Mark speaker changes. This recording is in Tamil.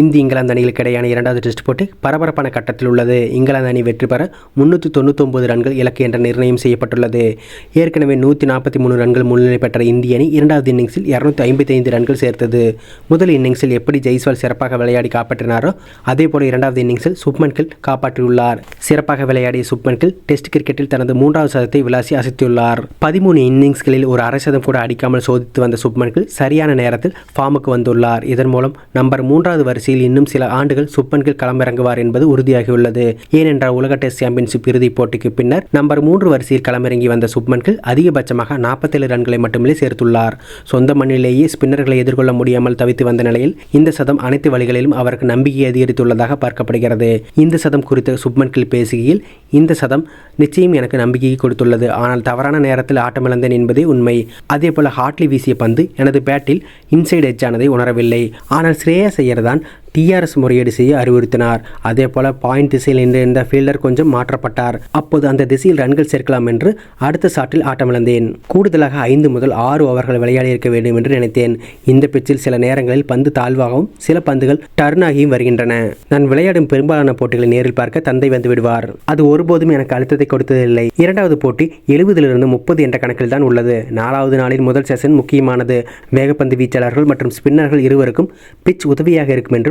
Speaker 1: இந்தி இங்கிலாந்து அணிகளுக்கு இடையான இரண்டாவது டெஸ்ட் போட்டி பரபரப்பான கட்டத்தில் உள்ளது இங்கிலாந்து அணி வெற்றி பெற முன்னூற்றி தொண்ணூத்தொம்பது ரன்கள் இலக்கு என்ற நிர்ணயம் செய்யப்பட்டுள்ளது ஏற்கனவே நூற்றி நாற்பத்தி மூணு ரன்கள் முன்னிலை பெற்ற இந்திய அணி இரண்டாவது இன்னிங்ஸில் இரநூத்தி ஐம்பத்தி ஐந்து ரன்கள் சேர்த்தது முதல் இன்னிங்ஸில் எப்படி ஜெய்ஸ்வால் சிறப்பாக விளையாடி காப்பாற்றினாரோ அதே போல இரண்டாவது இன்னிங்ஸில் சுப்மன் கில் காப்பாற்றியுள்ளார் சிறப்பாக விளையாடிய சுப்மன் கில் டெஸ்ட் கிரிக்கெட்டில் தனது மூன்றாவது சதத்தை விளாசி அசைத்துள்ளார் பதிமூணு இன்னிங்ஸ்களில் ஒரு அரை சதம் கூட அடிக்காமல் சோதித்து வந்த சுப்மன் கில் சரியான நேரத்தில் ஃபார்முக்கு வந்துள்ளார் இதன் மூலம் நம்பர் மூன்றாவது வரிசை கடைசியில் இன்னும் சில ஆண்டுகள் சுப்பன்கில் களமிறங்குவார் என்பது உறுதியாகியுள்ளது ஏனென்றால் உலக டெஸ்ட் சாம்பியன்ஷிப் இறுதிப் போட்டிக்கு பின்னர் நம்பர் மூன்று வரிசையில் களமிறங்கி வந்த சுப்மன்கில் அதிகபட்சமாக நாற்பத்தேழு ரன்களை மட்டுமே சேர்த்துள்ளார் சொந்த மண்ணிலேயே ஸ்பின்னர்களை எதிர்கொள்ள முடியாமல் தவித்து வந்த நிலையில் இந்த சதம் அனைத்து வழிகளிலும் அவருக்கு நம்பிக்கை அதிகரித்துள்ளதாக பார்க்கப்படுகிறது இந்த சதம் குறித்து சுப்மன்கள் பேசுகையில் இந்த சதம் நிச்சயம் எனக்கு நம்பிக்கையை கொடுத்துள்ளது ஆனால் தவறான நேரத்தில் ஆட்டமிழந்தேன் என்பதே உண்மை அதே போல் ஹாட்லி வீசிய பந்து எனது பேட்டில் இன்சைட் எச் ஆனதை உணரவில்லை ஆனால் ஸ்ரேயா செய்யறதான் டிஆர்எஸ் முறையீடு செய்ய அறிவுறுத்தினார் அதே போல பாயிண்ட் திசையில் நின்றிருந்த ஃபீல்டர் கொஞ்சம் மாற்றப்பட்டார் அப்போது அந்த திசையில் ரன்கள் சேர்க்கலாம் என்று அடுத்த சாட்டில் ஆட்டமிழந்தேன் கூடுதலாக ஐந்து முதல் ஆறு ஓவர்கள் விளையாடி இருக்க வேண்டும் என்று நினைத்தேன் இந்த பிச்சில் சில நேரங்களில் பந்து தாழ்வாகவும் சில பந்துகள் டர்ன் ஆகியும் வருகின்றன நான் விளையாடும் பெரும்பாலான போட்டிகளை நேரில் பார்க்க தந்தை வந்து விடுவார் அது ஒருபோதும் எனக்கு அழுத்தத்தை கொடுத்ததில்லை இரண்டாவது போட்டி எழுபதிலிருந்து முப்பது என்ற கணக்கில் தான் உள்ளது நாலாவது நாளில் முதல் செஷன் முக்கியமானது வேகப்பந்து வீச்சாளர்கள் மற்றும் ஸ்பின்னர்கள் இருவருக்கும் பிச் உதவியாக இருக்கும் என்று